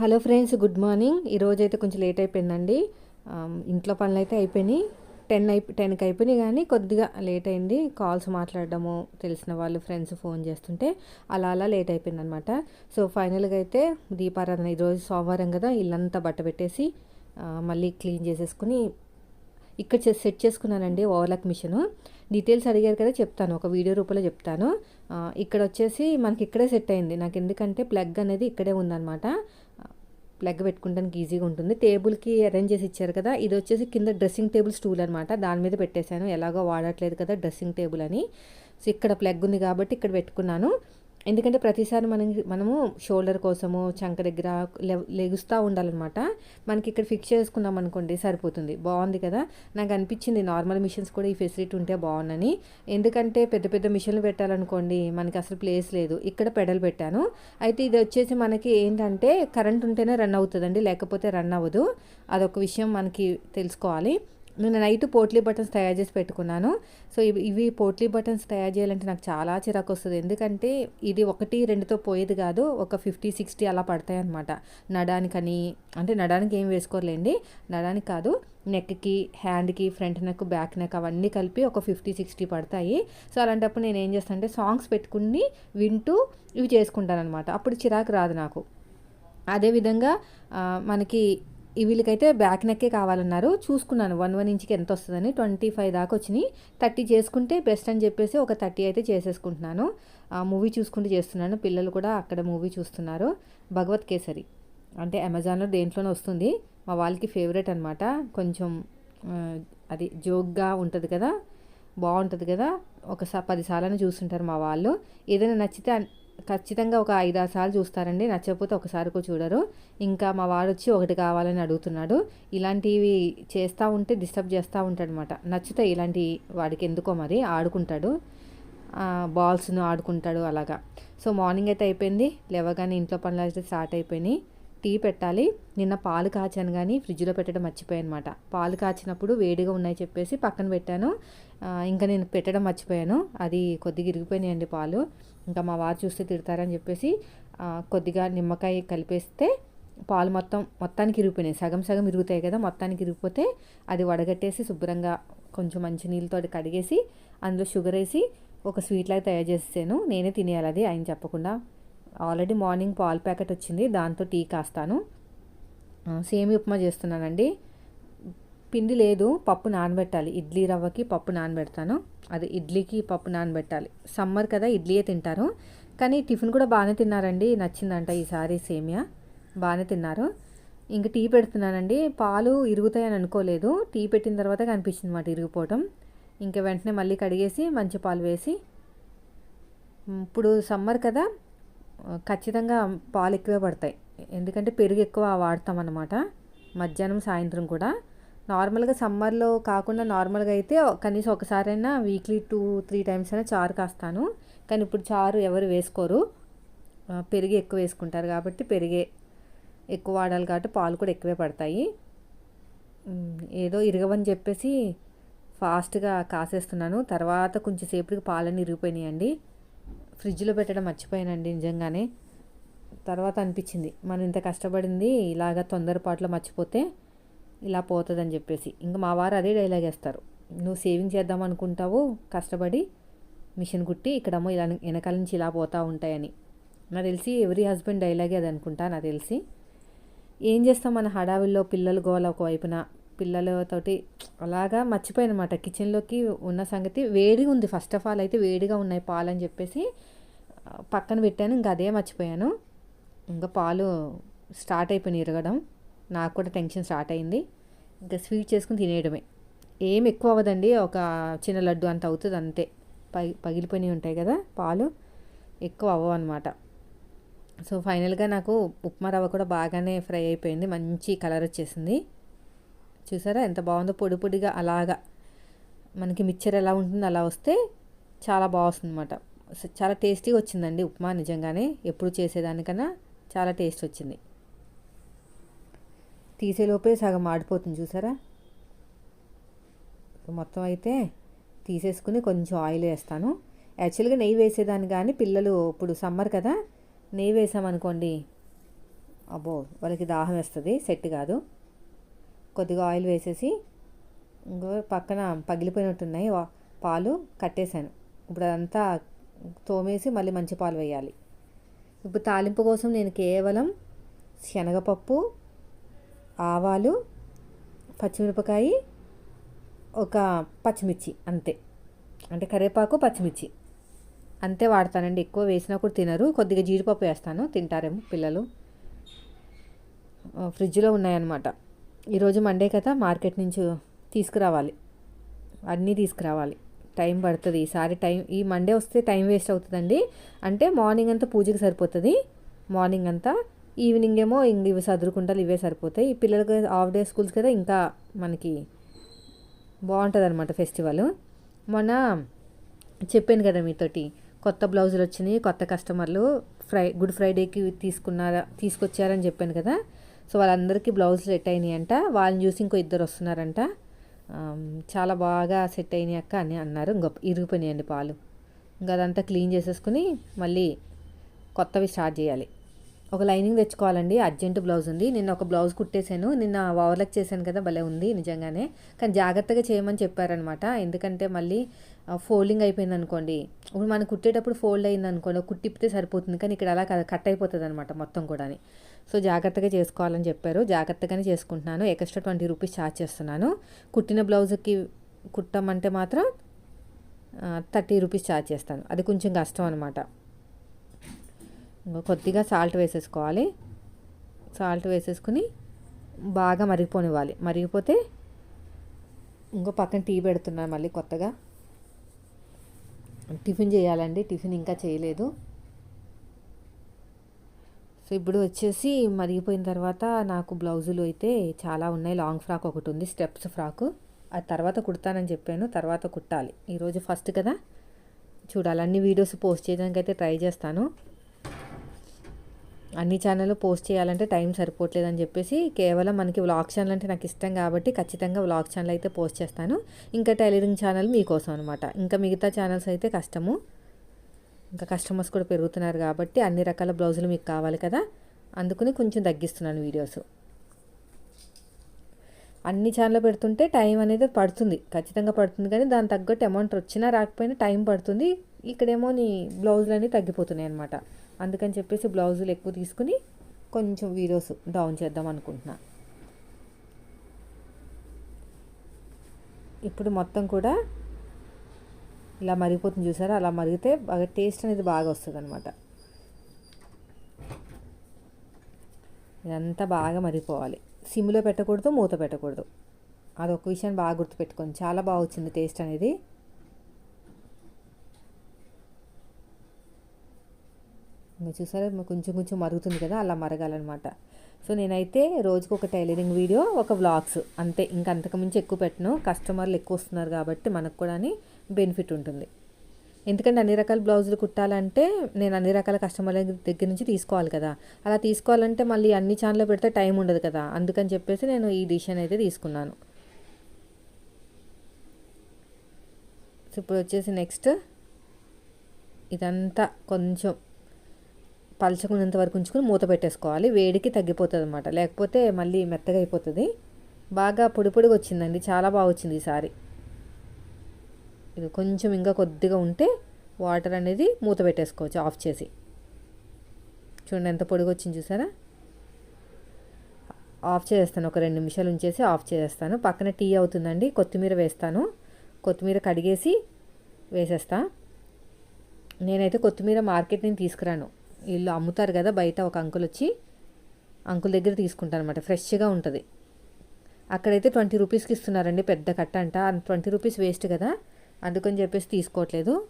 Hello friends good morning. ఈరోజు అయితే కొంచెం లేట్ అయిపోయిందండి. ఇంట్లో పనులు అయితే అయిపోయినాయి. టెన్ అయి టెన్కి అయిపోయినాయి కానీ కొద్దిగా లేట్ అయింది. కాల్స్ మాట్లాడడము తెలిసిన వాళ్ళు ఫ్రెండ్స్ ఫోన్ చేస్తుంటే అలా అలా లేట్ అయిపోయింది అనమాట సో ఫైనల్గా అయితే దీపారాధన ఈరోజు సోమవారం కదా ఇల్లంతా బట్ట పెట్టేసి మళ్ళీ క్లీన్ చేసేసుకుని ఇక్కడ సెట్ చేసుకున్నానండి ఓవర్లాక్ మిషన్. డీటెయిల్స్ అడిగారు కదా చెప్తాను. ఒక వీడియో రూపంలో చెప్తాను. ఇక్కడ వచ్చేసి మనకి ఇక్కడే సెట్ అయింది. నాకు ఎందుకంటే ప్లగ్ అనేది ఇక్కడే ఉందన్నమాట ప్లగ్ పెట్టుకోవడానికి ఈజీగా ఉంటుంది. టేబుల్కి అరేంజ్ చేసి ఇచ్చారు కదా ఇది వచ్చేసి కింద డ్రెస్సింగ్ టేబుల్ స్టూల్ అనమాట దాని మీద పెట్టేశాను. ఎలాగో వాడట్లేదు కదా డ్రెస్సింగ్ టేబుల్ అని. సో ఇక్కడ ప్లగ్ ఉంది కాబట్టి ఇక్కడ పెట్టుకున్నాను. ఎందుకంటే ప్రతిసారి మనం మనము షోల్డర్ కోసము చంక దగ్గర లెగుస్తూ ఉండాలన్నమాట. మనకి ఇక్కడ ఫిక్స్ చేసుకున్నాం అనుకోండి సరిపోతుంది. బాగుంది కదా? నాకు అనిపించింది నార్మల్ మిషన్స్ కూడా ఈ ఫెసిలిటీ ఉంటే బాగుందని ఎందుకంటే పెద్ద పెద్ద మిషన్లు పెట్టాలనుకోండి మనకి అసలు ప్లేస్ లేదు. ఇక్కడ పెడల్ పెట్టాను. అయితే ఇది వచ్చేసి మనకి ఏంటంటే కరెంట్ ఉంటేనే రన్ అవుతుందండి లేకపోతే రన్ అవ్వదు. అదొక విషయం మనకి తెలుసుకోవాలి. నేను నైట్ పోట్లీ బటన్స్ తయారు చేసి పెట్టుకున్నాను. సో ఇవి ఇవి పోట్లీ బటన్స్ తయారు చేయాలంటే నాకు చాలా చిరాకు వస్తుంది ఎందుకంటే ఇది ఒకటి రెండుతో పోయేది కాదు. ఒక ఫిఫ్టీ సిక్స్టీ అలా పడతాయి అనమాట నడానికని అంటే నడానికి ఏం వేసుకోలేండి నడానికి కాదు నెక్కి హ్యాండ్కి ఫ్రంట్ నెక్ బ్యాక్ నెక్ అవన్నీ కలిపి ఒక ఫిఫ్టీ సిక్స్టీ పడతాయి. సో అలాంటప్పుడు నేను ఏం చేస్తాను అంటే సాంగ్స్ పెట్టుకుని వింటూ ఇవి చేసుకుంటాను అనమాట అప్పుడు చిరాకు రాదు నాకు. అదేవిధంగా మనకి వీళ్ళకైతే బ్యాక్ నెక్కే కావాలన్నారు. చూసుకున్నాను. వన్ వన్ ఇంచ్కి ఎంత వస్తుందని. ట్వంటీ ఫైవ్ దాకా వచ్చినాయి. థర్టీ చేసుకుంటే బెస్ట్ అని చెప్పేసి ఒక థర్టీ అయితే చేసేసుకుంటున్నాను. మూవీ చూసుకుంటూ చేస్తున్నాను. పిల్లలు కూడా అక్కడ మూవీ చూస్తున్నారు. భగవత్ కేసరి. అంటే అమెజాన్లో దేంట్లోనే వస్తుంది. మా వాళ్ళకి ఫేవరెట్ అనమాట కొంచెం అది జోక్గా ఉంటుంది కదా. బాగుంటుంది కదా. ఒకసారి పదిసార్లు చూస్తుంటారు మా వాళ్ళు. ఏదైనా నచ్చితే ఖచ్చితంగా ఒక ఐదారు సార్లు చూస్తారండి. నచ్చకపోతే ఒకసారి కూడా చూడరు. ఇంకా మా వాడు వచ్చి ఒకటి కావాలని అడుగుతున్నాడు. ఇలాంటివి చేస్తూ ఉంటే డిస్టర్బ్ చేస్తూ ఉంటాడు అనమాట నచ్చుతాయి ఇలాంటి వాడికి ఎందుకో మరి ఆడుకుంటాడు. బాల్స్ను ఆడుకుంటాడు అలాగా. సో మార్నింగ్ అయితే అయిపోయింది. లేవగానే ఇంట్లో పనులు అయితే స్టార్ట్ అయిపోయినాయి. టీ పెట్టాలి. నిన్న పాలు కాచాను కానీ ఫ్రిడ్జ్లో పెట్టడం మర్చిపోయాను అనమాట పాలు కాచినప్పుడు వేడిగా ఉన్నాయి చెప్పేసి పక్కన పెట్టాను. ఇంకా నేను పెట్టడం మర్చిపోయాను. అది కొద్దిగా ఇరిగిపోయినాయండి పాలు. ఇంకా మా వారు చూస్తే తిడతారని చెప్పేసి కొద్దిగా నిమ్మకాయ కలిపేస్తే పాలు మొత్తం మొత్తానికి ఇరిగిపోయినాయి. సగం సగం ఇరుగుతాయి కదా మొత్తానికి ఇరిగిపోతే అది వడగట్టేసి శుభ్రంగా కొంచెం మంచి నీళ్ళతో కడిగేసి అందులో షుగర్ వేసి ఒక స్వీట్ లాగా తయారు చేసేసాను. నేనే తినేయాలి అది ఆయన చెప్పకుండా. ఆల్రెడీ మార్నింగ్ పాలు ప్యాకెట్ వచ్చింది దాంతో టీ కాస్తాను. సేమి ఉప్మా చేస్తున్నానండి. పిండి లేదు పప్పు నానబెట్టాలి. ఇడ్లీ రవ్వకి పప్పు నానబెడతాను. అది ఇడ్లీకి పప్పు నానబెట్టాలి. సమ్మర్ కదా ఇడ్లీయే తింటారు. కానీ టిఫిన్ కూడా బాగానే తిన్నారండి. నచ్చిందంట ఈసారి సేమియా. బాగానే తిన్నారు. ఇంక టీ పెడుతున్నానండి. పాలు ఇరుగుతాయని అనుకోలేదు. టీ పెట్టిన తర్వాత కనిపించింది మాట ఇరిగిపోవటం. ఇంకా వెంటనే మళ్ళీ కడిగేసి మంచి పాలు వేసి ఇప్పుడు సమ్మర్ కదా ఖచ్చితంగా పాలు ఎక్కువే పడతాయి. ఎందుకంటే పెరుగు ఎక్కువ వాడతాం అన్నమాట మధ్యాహ్నం సాయంత్రం కూడా. నార్మల్గా సమ్మర్లో కాకుండా నార్మల్గా అయితే కనీసం ఒకసారైనా వీక్లీ టూ త్రీ టైమ్స్ అయినా చారు కాస్తాను. కానీ ఇప్పుడు చారు ఎవరు వేసుకోరు. పెరిగి పెరుగు ఎక్కువ వేసుకుంటారు కాబట్టి పెరిగే ఎక్కువ వాడాలి కాబట్టి పాలు కూడా ఎక్కువే పడతాయి. ఏదో ఇరగవని చెప్పేసి ఫాస్ట్గా కాసేస్తున్నాను. తర్వాత కొంచెం సేపటికి పాలన్నీ ఇరిగిపోయినాయండి. ఫ్రిడ్జ్లో పెట్టడం మర్చిపోయానండి నిజంగానే. తర్వాత అనిపించింది మనం ఇంత కష్టపడింది ఇలాగ తొందరపాట్లో మర్చిపోతే ఇలా పోతుందని చెప్పేసి. ఇంకా మా వారు అదే డైలాగ్ వేస్తారు నువ్వు సేవింగ్ చేద్దాం అనుకుంటావు కష్టపడి మిషన్ కుట్టి ఇక్కడేమో ఇలా వెనకాల నుంచి ఇలా పోతూ ఉంటాయని. నాకు తెలిసి ఎవరీ హస్బెండ్ డైలాగే అది అనుకుంటా నాకు తెలిసి. ఏం చేస్తాం మన హడావిల్లో పిల్లలు గోల ఒకవైపున పిల్లలతోటి అలాగా మర్చిపోయానమాట. కిచెన్లోకి ఉన్న సంగతి వేడిగా ఉంది. ఫస్ట్ ఆఫ్ ఆల్ అయితే వేడిగా ఉన్నాయి పాలు అని చెప్పేసి పక్కన పెట్టాను. ఇంకా అదే మర్చిపోయాను. ఇంకా పాలు స్టార్ట్ అయిపోయినాయి ఇరగడం. నాకు కూడా టెన్షన్ స్టార్ట్ అయింది. ఇంకా స్వీట్ చేసుకుని తినేయడమే. ఏం ఎక్కువ అవ్వదండి. ఒక చిన్న లడ్డు అంత అవుతుంది అంతే. పగి పగిలిపోయినవి ఉంటాయి కదా పాలు. ఎక్కువ అవ్వవు అనమాట సో ఫైనల్గా నాకు ఉప్మా రవ్వ కూడా బాగానే ఫ్రై అయిపోయింది. మంచి కలర్ వచ్చేసింది. చూసారా? ఎంత బాగుందో పొడి పొడిగా అలాగా మనకి మిక్చర్ ఎలా ఉంటుందో అలా వస్తే చాలా బాగుంది అనమాట చాలా టేస్టీగా వచ్చిందండి ఉప్మా నిజంగానే. ఎప్పుడు చేసేదానికన్నా చాలా టేస్ట్ వచ్చింది. తీసేలోపే సగం మాడిపోతుంది చూసారా? మొత్తం అయితే తీసేసుకుని కొంచెం ఆయిల్ వేస్తాను. యాక్చువల్గా నెయ్యి వేసేదాన్ని కానీ పిల్లలు ఇప్పుడు సమ్మర్ కదా నెయ్యి వేసామనుకోండి అబ్బో వాళ్ళకి దాహం వేస్తుంది సెట్ కాదు. కొద్దిగా ఆయిల్ వేసేసి ఇంకో పక్కన పగిలిపోయినట్టున్నాయి. పాలు కట్టేశాను. ఇప్పుడు అదంతా తోమేసి మళ్ళీ మంచి పాలు వేయాలి. ఇప్పుడు తాలింపు కోసం నేను కేవలం శనగపప్పు ఆవాలు పచ్చిమిరపకాయ ఒక పచ్చిమిర్చి అంతే. అంటే కరివేపాకు పచ్చిమిర్చి. అంతే వాడతానండి. ఎక్కువ వేసినా కూడా తినరు. కొద్దిగా జీడిపప్పు వేస్తాను. తింటారేమో పిల్లలు. ఫ్రిడ్జ్లో ఉన్నాయన్నమాట. ఈరోజు మండే కదా మార్కెట్ నుంచి తీసుకురావాలి. అన్నీ తీసుకురావాలి. టైం పడుతుంది. ఈసారి టైం ఈ మండే వస్తే టైం వేస్ట్ అవుతుందండి. అంటే మార్నింగ్ అంతా పూజకి సరిపోతుంది. మార్నింగ్ అంతా ఈవినింగ్ ఏమో ఇంక ఇవి సదురుకుంటారు ఇవే సరిపోతాయి. ఈ పిల్లలకి హాఫ్ డే స్కూల్స్ కదా ఇంకా మనకి బాగుంటుంది అనమాట ఫెస్టివల్. మొన్న చెప్పాను కదా మీతోటి కొత్త బ్లౌజులు వచ్చినాయి కొత్త కస్టమర్లు ఫ్రై గుడ్ ఫ్రైడేకి తీసుకున్నారా తీసుకొచ్చారని చెప్పాను కదా. సో వాళ్ళందరికీ బ్లౌజులు సెట్ అయినాయి అంట. వాళ్ళని చూసి ఇంకో ఇద్దరు వస్తున్నారంట. చాలా బాగా సెట్ అయినాయి అక్క అని అన్నారు. ఇంకొక ఇరిగిపోయినాయండి పాలు. ఇంకా అదంతా క్లీన్ చేసేసుకుని మళ్ళీ కొత్తవి స్టార్ట్ చేయాలి. ఒక లైనింగ్ తెచ్చుకోవాలండి. అర్జెంట్ బ్లౌజ్ ఉంది. నిన్న ఒక బ్లౌజ్ కుట్టేశాను. నిన్న ఓవర్లక్ చేశాను కదా భలే ఉంది నిజంగానే. కానీ జాగ్రత్తగా చేయమని చెప్పారనమాట. ఎందుకంటే మళ్ళీ ఫోల్డింగ్ అయిపోయింది అనుకోండి. ఇప్పుడు మనం కుట్టేటప్పుడు ఫోల్డ్ అయింది అనుకోండి కుట్టిప్పితే సరిపోతుంది. కానీ ఇక్కడ అలా కట్ అయిపోతుంది అనమాట మొత్తం కూడా సో జాగ్రత్తగా చేసుకోవాలని చెప్పారు. జాగ్రత్తగానే చేసుకుంటున్నాను. ఎక్స్ట్రా ట్వంటీ రూపీస్ ఛార్జ్ చేస్తున్నాను. కుట్టిన బ్లౌజ్కి కుట్టమంటే మాత్రం థర్టీ రూపీస్ ఛార్జ్ చేస్తాను. అది కొంచెం కష్టం అనమాట. ఇంకా కొద్దిగా సాల్ట్ వేసేసుకోవాలి. సాల్ట్ వేసేసుకుని బాగా మరిగిపోనివ్వాలి. మరిగిపోతే ఇంకో పక్కన టీ పెడుతున్నాను మళ్ళీ కొత్తగా. టిఫిన్ చేయాలండి. టిఫిన్ ఇంకా చేయలేదు. సో ఇప్పుడు వచ్చేసి మరిగిపోయిన తర్వాత నాకు బ్లౌజులు అయితే చాలా ఉన్నాయి. లాంగ్ ఫ్రాక్ ఒకటి ఉంది స్టెప్స్ ఫ్రాకు. అది తర్వాత కుడతానని చెప్పాను. తర్వాత కుట్టాలి. ఈరోజు ఫస్ట్ కదా. చూడాలి. అన్ని వీడియోస్ పోస్ట్ చేయడానికి అయితే ట్రై చేస్తాను. అన్ని ఛానల్ పోస్ట్ చేయాలంటే టైం సరిపోవట్లేదని చెప్పేసి కేవలం మనకి వ్లాగ్ ఛానల్ అంటే నాకు ఇష్టం కాబట్టి ఖచ్చితంగా వ్లాగ్ ఛానల్ అయితే పోస్ట్ చేస్తాను. ఇంకా టైలరింగ్ ఛానల్ మీకోసం అనమాట ఇంకా మిగతా ఛానల్స్ అయితే కష్టము. ఇంకా కస్టమర్స్ కూడా పెరుగుతున్నారు కాబట్టి అన్ని రకాల బ్లౌజులు మీకు కావాలి కదా. అందుకని కొంచెం తగ్గిస్తున్నాను వీడియోస్. అన్ని ఛానల్లో పెడుతుంటే టైం అనేది పడుతుంది. ఖచ్చితంగా పడుతుంది కానీ దాని తగ్గట్టు అమౌంట్ వచ్చినా రాకపోయినా టైం పడుతుంది. ఇక్కడేమో నీ బ్లౌజులు అనేవి తగ్గిపోతున్నాయి అనమాట అందుకని చెప్పేసి బ్లౌజులు ఎక్కువ తీసుకుని కొంచెం వీడియోస్ డౌన్ చేద్దాం అనుకుంటున్నా. ఇప్పుడు మొత్తం కూడా ఇలా మరిగిపోతుంది చూసారా? అలా మరిగితే బాగా టేస్ట్ అనేది బాగా వస్తుంది అనమాట ఇదంతా బాగా మరిగిపోవాలి. సిమ్లో పెట్టకూడదు మూత పెట్టకూడదు. అదొక విషయాన్ని బాగా గుర్తుపెట్టుకోండి. చాలా బాగా వచ్చింది టేస్ట్ అనేది. ఇంకా చూసారా? కొంచెం కొంచెం మరుగుతుంది కదా అలా మరగాలన్నమాట. సో నేనైతే రోజుకు ఒక టైలరింగ్ వీడియో ఒక వ్లాగ్స్ అంతే. ఇంకా అంతకుమించి ఎక్కువ పెట్టను. కస్టమర్లు ఎక్కువ వస్తున్నారు కాబట్టి మనకు కూడా బెనిఫిట్ ఉంటుంది. ఎందుకంటే అన్ని రకాల బ్లౌజులు కుట్టాలంటే నేను అన్ని రకాల కస్టమర్ల దగ్గర నుంచి తీసుకోవాలి కదా. అలా తీసుకోవాలంటే మళ్ళీ అన్ని ఛానల్లో పెడితే టైం ఉండదు కదా. అందుకని చెప్పేసి నేను ఈ డిసిషన్ అయితే తీసుకున్నాను. సో ఇప్పుడు వచ్చేసి నెక్స్ట్. ఇదంతా కొంచెం పలచకున్నంత వరకు ఉంచుకొని మూత పెట్టేసుకోవాలి. వేడికి తగ్గిపోతుంది అనమాట లేకపోతే మళ్ళీ మెత్తగా అయిపోతుంది. బాగా పొడి పొడిగా వచ్చిందండి. చాలా బాగా వచ్చింది ఈసారి ఇది కొంచెం ఇంకా కొద్దిగా ఉంటే వాటర్ అనేది మూత పెట్టేసుకోవచ్చు ఆఫ్ చేసి. చూడండి ఎంత పొడిగా వచ్చింది చూసారా? ఆఫ్ చేస్తాను ఒక రెండు నిమిషాలు ఉంచేసి ఆఫ్ చేస్తాను పక్కన టీ అవుతుందండి కొత్తిమీర వేస్తాను. కొత్తిమీర కడిగేసి వేసేస్తా. నేనైతే కొత్తిమీర మార్కెట్ నుంచి తీసుకురాను. వీళ్ళు అమ్ముతారు కదా బయట ఒక అంకుల్ వచ్చి అంకుల్ దగ్గర తీసుకుంటాను అనమాట ఫ్రెష్గా ఉంటుంది. అక్కడైతే ట్వంటీ రూపీస్కి ఇస్తున్నారండి పెద్ద కట్ట అంట. ట్వంటీ రూపీస్ వేస్ట్ కదా. అందుకని చెప్పేసి తీసుకోవట్లేదు.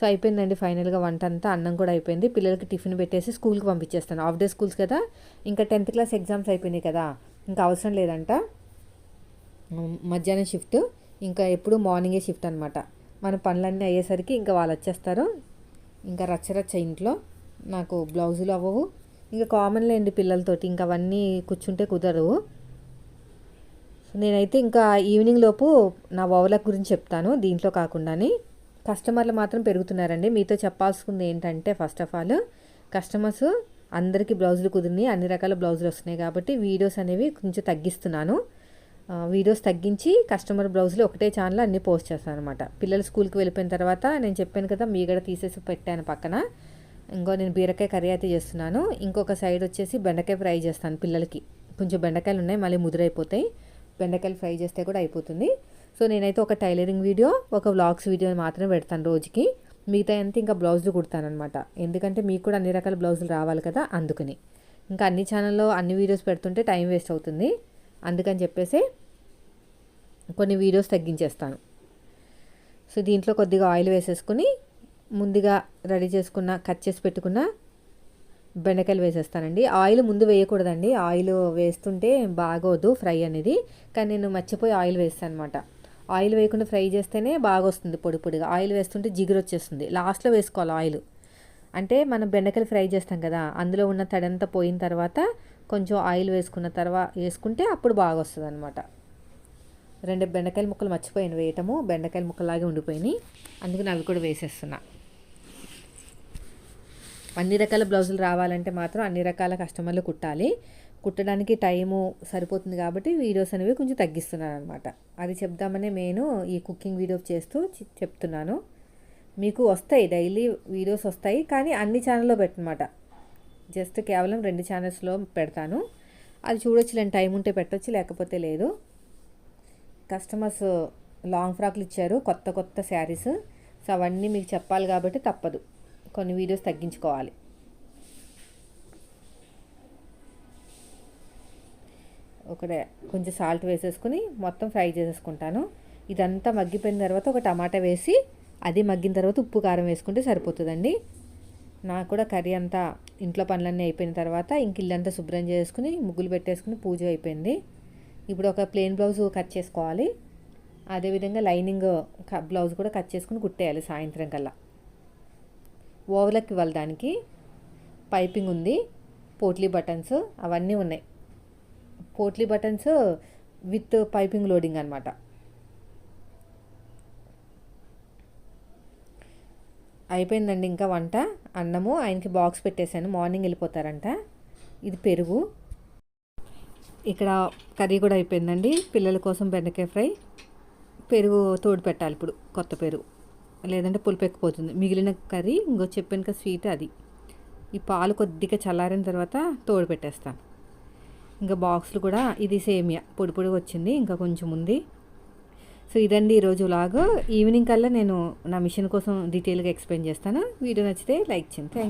సో అయిపోయిందండి ఫైనల్గా వంట అంతా. అన్నం కూడా అయిపోయింది. పిల్లలకి టిఫిన్ పెట్టేసి స్కూల్కి పంపించేస్తాను. హాఫ్ డే స్కూల్స్ కదా. ఇంకా టెన్త్ క్లాస్ ఎగ్జామ్స్ అయిపోయినాయి కదా. ఇంకా అవసరం లేదంట. మధ్యాహ్నం షిఫ్ట్. ఇంకా ఎప్పుడు మార్నింగే షిఫ్ట్ అనమాట మన పనులన్నీ అయ్యేసరికి ఇంకా వాళ్ళు వచ్చేస్తారు. ఇంకా రచ్చరచ్చ ఇంట్లో. నాకు బ్లౌజులు అవ్వవు. ఇంకా కామన్లే అండి పిల్లలతోటి. ఇంకా అవన్నీ కూర్చుంటే కుదరవు. సో నేనైతే ఇంకా ఈవినింగ్ లోపు నా ఓవర్లాక్ గురించి చెప్తాను దీంట్లో కాకుండానే. కస్టమర్లు మాత్రం పెరుగుతున్నారండి. మీతో చెప్పాల్సింది ఏంటంటే ఫస్ట్ ఆఫ్ ఆల్ కస్టమర్స్ అందరికీ బ్లౌజులు కుదిరినాయి. అన్ని రకాల బ్లౌజులు వస్తున్నాయి కాబట్టి వీడియోస్ అనేవి కొంచెం తగ్గిస్తున్నాను. వీడియోస్ తగ్గించి కస్టమర్ బ్లౌజులు ఒకటే ఛానల్ అన్ని పోస్ట్ చేస్తాను అనమాట పిల్లలు స్కూల్కి వెళ్ళిపోయిన తర్వాత నేను చెప్పాను కదా మీగడ తీసేసి పెట్టాను పక్కన. ఇంకో నేను బీరకాయ కర్రీ అయితే చేస్తున్నాను. ఇంకొక సైడ్ వచ్చేసి బెండకాయ ఫ్రై చేస్తాను పిల్లలకి. కొంచెం బెండకాయలు ఉన్నాయి మళ్ళీ ముదురైపోతాయి. బెండకాయలు ఫ్రై చేస్తే కూడా అయిపోతుంది. సో నేనైతే ఒక టైలరింగ్ వీడియో ఒక వ్లాగ్స్ వీడియో మాత్రమే పెడతాను రోజుకి. మిగతా అంతా ఇంకా బ్లౌజులు కుడతానమాట ఎందుకంటే మీకు కూడా అన్ని రకాల బ్లౌజులు రావాలి కదా అందుకని. ఇంకా అన్ని ఛానల్లో అన్ని వీడియోస్ పెడుతుంటే టైం వేస్ట్ అవుతుంది. అందుకని చెప్పేసి కొన్ని వీడియోస్ తగ్గించేస్తాను. సో దీంట్లో కొద్దిగా ఆయిల్ వేసేసుకుని ముందుగా రెడీ చేసుకున్న కట్ చేసి పెట్టుకున్న బెండకాయలు వేసేస్తానండి. ఆయిల్ ముందు వేయకూడదండి. ఆయిల్ వేస్తుంటే బాగోదు ఫ్రై అనేది. కానీ నేను మర్చిపోయి ఆయిల్ వేస్తాను అనమాట ఆయిల్ వేయకుండా ఫ్రై చేస్తేనే బాగా వస్తుంది పొడి పొడిగా. ఆయిల్ వేస్తుంటే జిగురు వచ్చేస్తుంది. లాస్ట్లో వేసుకోవాలి ఆయిల్. అంటే మనం బెండకాయలు ఫ్రై చేస్తాం కదా అందులో ఉన్న తడంతా పోయిన తర్వాత కొంచెం ఆయిల్ వేసుకున్న తర్వాత వేసుకుంటే అప్పుడు బాగా వస్తుంది అనమాట రెండు బెండకాయల ముక్కలు మర్చిపోయాను. వేయటము బెండకాయల ముక్కలాగే ఉండిపోయినాయి. అందుకని అవి కూడా వేసేస్తున్నా. అన్ని రకాల బ్లౌజులు రావాలంటే మాత్రం అన్ని రకాల కస్టమర్లు కుట్టాలి. కుట్టడానికి టైము సరిపోతుంది కాబట్టి వీడియోస్ అనేవి కొంచెం తగ్గిస్తున్నాను అనమాట అది చెప్దామనే నేను ఈ కుకింగ్ వీడియో చేస్తూ చెప్తున్నాను. మీకు వస్తాయి డైలీ వీడియోస్ వస్తాయి కానీ అన్ని ఛానల్లో పెట్టనమాట. జస్ట్ కేవలం రెండు ఛానల్స్లో పెడతాను. అది చూడొచ్చు టైం ఉంటే పెట్టొచ్చు లేకపోతే లేదు. కస్టమర్స్ లాంగ్ ఫ్రాక్లు ఇచ్చారు కొత్త కొత్త శారీస్. సో అవన్నీ మీకు చెప్పాలి కాబట్టి తప్పదు. కొన్ని వీడియోస్ తగ్గించుకోవాలి. ఒకటే కొంచెం సాల్ట్ వేసేసుకుని మొత్తం ఫ్రై చేసేసుకుంటాను. ఇదంతా మగ్గిపోయిన తర్వాత ఒక టమాటా వేసి అది మగ్గిన తర్వాత ఉప్పు కారం వేసుకుంటే సరిపోతుందండి. నాకు కూడా కర్రీ అంతా ఇంట్లో పనులన్నీ అయిపోయిన తర్వాత ఇంక ఇల్లంతా శుభ్రం చేసుకుని ముగ్గులు పెట్టేసుకుని పూజ అయిపోయింది. ఇప్పుడు ఒక ప్లెయిన్ బ్లౌజ్ కట్ చేసుకోవాలి. అదేవిధంగా లైనింగ్ బ్లౌజ్ కూడా కట్ చేసుకుని కుట్టేయాలి సాయంత్రం కల్లా. ఓవర్లక్ వెళ్ళడానికి పైపింగ్ ఉంది పోట్లీ బటన్స్ అవన్నీ ఉన్నాయి. Potli buttons with piping loading అనమాట అయిపోయిందండి ఇంకా వంట. అన్నము ఆయనకి బాక్స్ పెట్టేశాను. మార్నింగ్ వెళ్ళిపోతారంట. ఇది పెరుగు. ఇక్కడ కర్రీ కూడా అయిపోయిందండి. పిల్లల కోసం బెండకాయ ఫ్రై. పెరుగు తోడు పెట్టాలి ఇప్పుడు కొత్త పెరుగు. లేదంటే పులుపు ఎక్కిపోతుంది మిగిలిన కర్రీ ఇంకో చెప్పాను కదా స్వీట్ అది. ఈ పాలు కొద్దిగా చల్లారిన తర్వాత తోడు పెట్టేస్తాను. ఇంకా బాక్స్లు కూడా ఇది సేమియా. పొడి పొడి వచ్చింది ఇంకా కొంచెం ఉంది. సో ఇదండి ఈరోజు లాగ్ ఈవినింగ్ కల్లా నేను నా మిషన్ కోసం డీటెయిల్గా ఎక్స్ప్లెయిన్ చేస్తాను. వీడియో నచ్చితే లైక్ చేయండి. థ్యాంక్